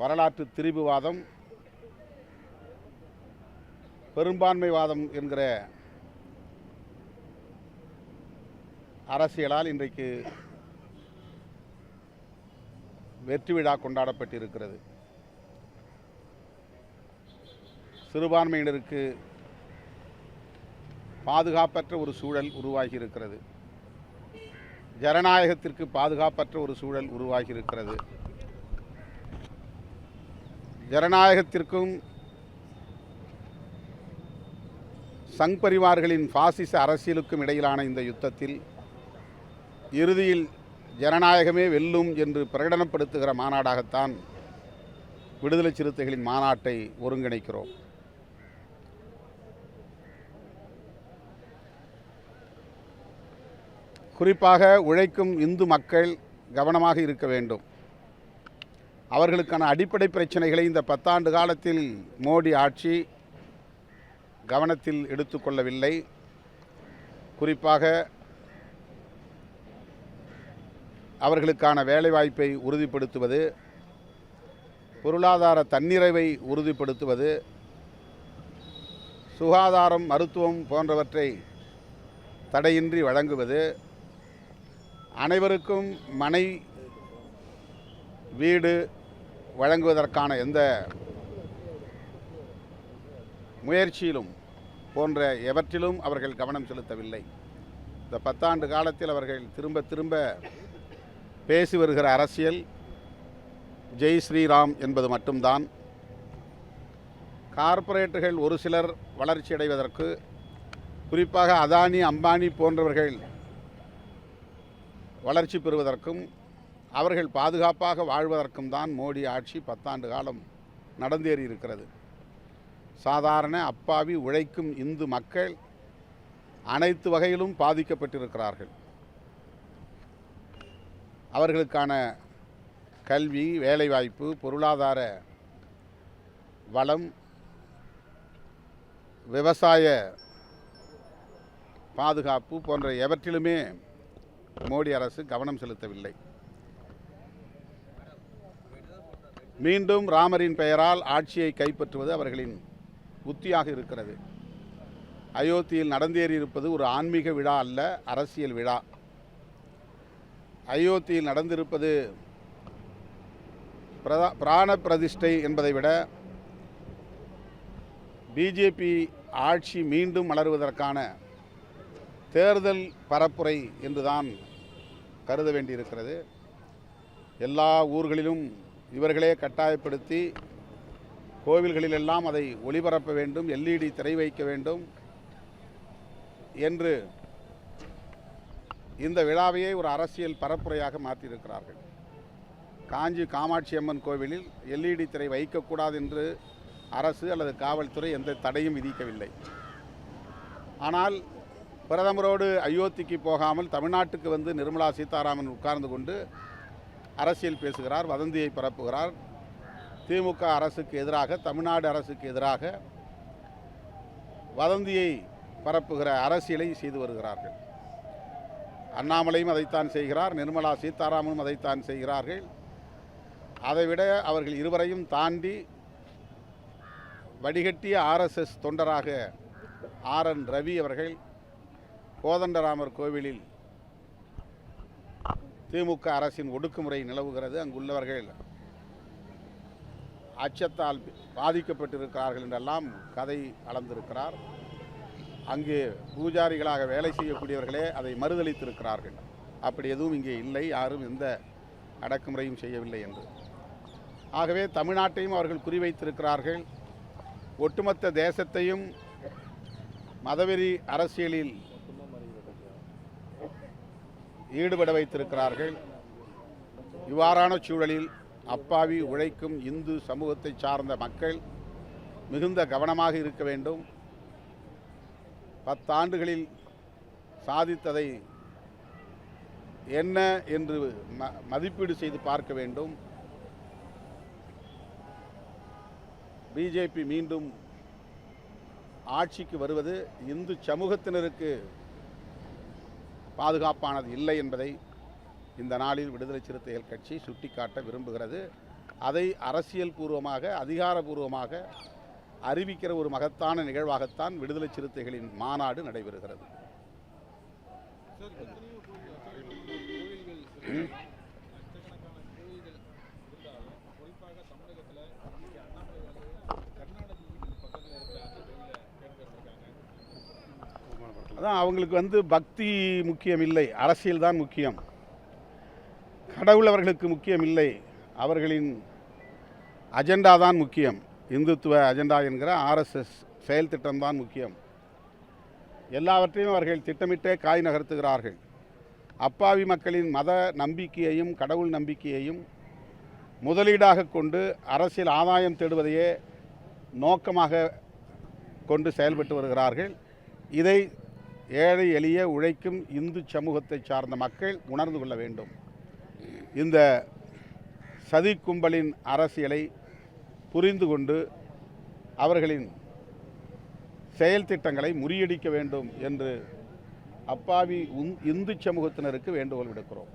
வரலாற்று திரிபுவாதம் பெரும்பான்மைவாதம் என்கிற அரசியலால் இன்றைக்கு வெற்றி விழா கொண்டாடப்பட்டிருக்கிறது. சிறுபான்மையினருக்கு பாதுகாப்பற்ற ஒரு சூழல் உருவாகி இருக்கிறது ஜனநாயகத்திற்கு பாதுகாப்பற்ற ஒரு சூழல் உருவாகி இருக்கிறது ஜனநாயகத்திற்கும் சங் பரிவார்களின் பாசிச அரசியலுக்கும் இடையிலான இந்த யுத்தத்தில் இறுதியில் ஜனநாயகமே வெல்லும் என்று பிரகடனப்படுத்துகிற மாநாடாகத்தான் விடுதலை சிறுத்தைகளின் மாநாட்டை ஒருங்கிணைக்கிறோம். குறிப்பாக உழைக்கும் இந்து மக்கள் கவனமாக இருக்க வேண்டும். அவர்களுக்கான அடிப்படை பிரச்சனைகளை இந்த பத்தாண்டு காலத்தில் மோடி ஆட்சி கவனத்தில் எடுத்துக்கொள்ளவில்லை. குறிப்பாக அவர்களுக்கான வேலைவாய்ப்பை உறுதிப்படுத்துவது பொருளாதார தன்னிறைவை உறுதிப்படுத்துவது சுகாதாரம் மருத்துவம் போன்றவற்றை தடையின்றி வழங்குவது அனைவருக்கும் மனை வீடு வழங்குவதற்கான எந்த முயற்சியிலும் போன்ற எவற்றிலும் அவர்கள் கவனம் செலுத்தவில்லை. இந்த பத்தாண்டு காலத்தில் அவர்கள் திரும்ப திரும்ப பேசி வருகிற அரசியல் ஜெய் ஸ்ரீராம் என்பது மட்டும்தான். கார்ப்பரேட்டுகள் ஒரு சிலர் வளர்ச்சி அடைவதற்கு குறிப்பாக அதானி அம்பானி போன்றவர்கள் வளர்ச்சி பெறுவதற்கும் அவர்கள் பாதுகாப்பாக வாழ்வதற்கும் தான் மோடி ஆட்சி பத்தாண்டு காலம் நடந்தேறி இருக்கிறது. சாதாரண அப்பாவி உழைக்கும் இந்து மக்கள் அனைத்து வகையிலும் பாதிக்கப்பட்டிருக்கிறார்கள். அவர்களுக்கான கல்வி வேலைவாய்ப்பு பொருளாதார வளம் விவசாய பாதுகாப்பு போன்ற எவற்றிலுமே மோடி அரசு கவனம் செலுத்தவில்லை. மீண்டும் ராமரின் பெயரால் ஆட்சியை கைப்பற்றுவது அவர்களின் உத்தியாக இருக்கிறது. அயோத்தியில் நடந்தேறியிருப்பது ஒரு ஆன்மீக விழா அல்ல அரசியல் விழா. அயோத்தியில் நடந்திருப்பது பிரதா பிராண பிரதிஷ்டை என்பதை விட பிஜேபி ஆட்சி மீண்டும் மலருவதற்கான தேர்தல் பரப்புரை என்றுதான் கருத வேண்டியிருக்கிறது. எல்லா ஊர்களிலும் இவர்களே கட்டாயப்படுத்தி கோவில்களிலெல்லாம் அதை ஒளிபரப்ப வேண்டும் எல்இடி திரை வைக்க வேண்டும் என்று இந்த விழாவையே ஒரு அரசியல் பரப்புரையாக மாற்றியிருக்கிறார்கள். காஞ்சி காமாட்சி அம்மன் கோவிலில் எல்இடி திரை வைக்கக்கூடாது என்று அரசு அல்லது காவல்துறை எந்த தடையும் விதிக்கவில்லை. ஆனால் பிரதமரோடு அயோத்திக்கு போகாமல் தமிழ்நாட்டுக்கு வந்து நிர்மலா சீதாராமன் உட்கார்ந்து கொண்டு அரசியல் பேசுகிறார் வதந்தியை பரப்புகிறார். திமுக அரசுக்கு எதிராக தமிழ்நாடு அரசுக்கு எதிராக வதந்தியை பரப்புகிற அரசியலை செய்து வருகிறார்கள். அண்ணாமலையும் அதைத்தான் செய்கிறார் நிர்மலா சீதாராமனும் அதைத்தான் செய்கிறார்கள். அதைவிட அவர்கள் இருவரையும் தாண்டி வடிகட்டிய ஆர்எஸ்எஸ் தொண்டராக ஆர் என் ரவி அவர்கள் கோதண்டராமர் கோவிலில் திமுக அரசின் ஒடுக்குமுறை நிலவுகிறது அங்குள்ளவர்கள் அச்சத்தால் பாதிக்கப்பட்டிருக்கிறார்கள் என்றெல்லாம் கதை அளந்திருக்கிறார். அங்கே பூஜாரிகளாக வேலை செய்யக்கூடியவர்களே அதை மறுதளித்திருக்கிறார்கள். அப்படி எதுவும் இங்கே இல்லை யாரும் எந்த அடக்குமுறையும் செய்யவில்லை என்று. ஆகவே தமிழ்நாட்டையும் அவர்கள் குறிவைத்திருக்கிறார்கள். ஒட்டுமொத்த தேசத்தையும் மதவெறி அரசியலில் ஈடுபட வைத்திருக்கிறார்கள். இவ்வாறான சூழலில் அப்பாவி உழைக்கும் இந்து சமூகத்தை சார்ந்த மக்கள் மிகுந்த கவனமாக இருக்க வேண்டும். பத்தாண்டுகளில் சாதித்ததை என்ன என்று ம மதிப்பீடு செய்து பார்க்க வேண்டும். பிஜேபி மீண்டும் ஆட்சிக்கு வருவது இந்து சமூகத்தினருக்கு பாதுகாப்பானது இல்லை என்பதை இந்த நாளில் விடுதலை சிறுத்தைகள் கட்சி சுட்டிக்காட்ட விரும்புகிறது. அதை அரசியல் பூர்வமாக அதிகாரபூர்வமாக அறிவிக்கிற ஒரு மகத்தான நிகழ்வாகத்தான் விடுதலை சிறுத்தைகளின் மாநாடு நடைபெறுகிறது. அதான் அவங்களுக்கு வந்து பக்தி முக்கியம் இல்லை அரசியல் தான் முக்கியம். கடவுள் அவர்களுக்கு முக்கியம் இல்லை அவர்களின் அஜெண்டா தான் முக்கியம். இந்துத்துவ அஜெண்டா என்கிற ஆர்எஸ்எஸ் செயல் திட்டம் தான் முக்கியம். எல்லாவற்றையும் அவர்கள் திட்டமிட்டே காய் நகர்த்துகிறார்கள். அப்பாவி மக்களின் மத நம்பிக்கையையும் கடவுள் நம்பிக்கையையும் முதலீடாக கொண்டு அரசியல் ஆதாயம் தேடுவதையே நோக்கமாக கொண்டு செயல்பட்டு வருகிறார்கள். இதை ஏழை எளிய உழைக்கும் இந்து சமூகத்தை சார்ந்த மக்கள் உணர்ந்து கொள்ள வேண்டும். இந்த சதி கும்பலின் அரசியலை புரிந்து கொண்டு அவர்களின் செயல் திட்டங்களை முறியடிக்க வேண்டும் என்று அப்பாவி உந் இந்து சமூகத்தினருக்கு வேண்டுகோள் விடுக்கிறோம்.